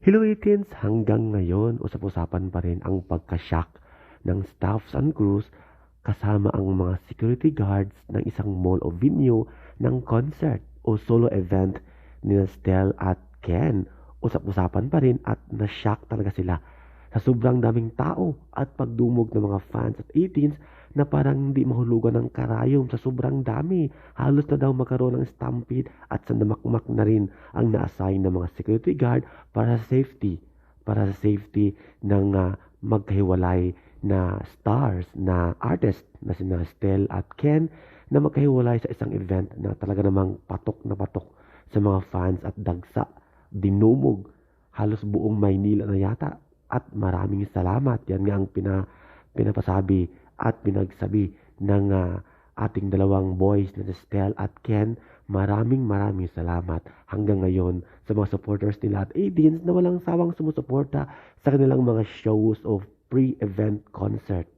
Hello 18s, hanggang ngayon usap-usapan pa rin ang pagkashock ng staff San Cruz kasama ang mga security guards ng isang mall o venue ng concert o solo event ni Stel at Ken. Usap-usapan pa rin at na-shock talaga sila sa sobrang daming tao at pagdumog ng mga fans at 18s na parang hindi mahulugan ng karayom sa sobrang dami. Halos na daw magkaroon ng stampede at sandamakmak na rin ang na-assign ng mga security guard para sa safety. Para sa safety ng uh, magkahiwalay na stars na artist na sina Stel at Ken na magkahiwalay sa isang event na talaga namang patok na patok sa mga fans at dagsa, dinumog halos buong Maynila na yata at maraming salamat. Yan nga ang pina, pinapasabi at pinagsabi ng uh, ating dalawang boys na Stel at Ken. Maraming maraming salamat hanggang ngayon sa mga supporters nila at Adians na walang sawang sumusuporta sa kanilang mga shows of pre-event concert.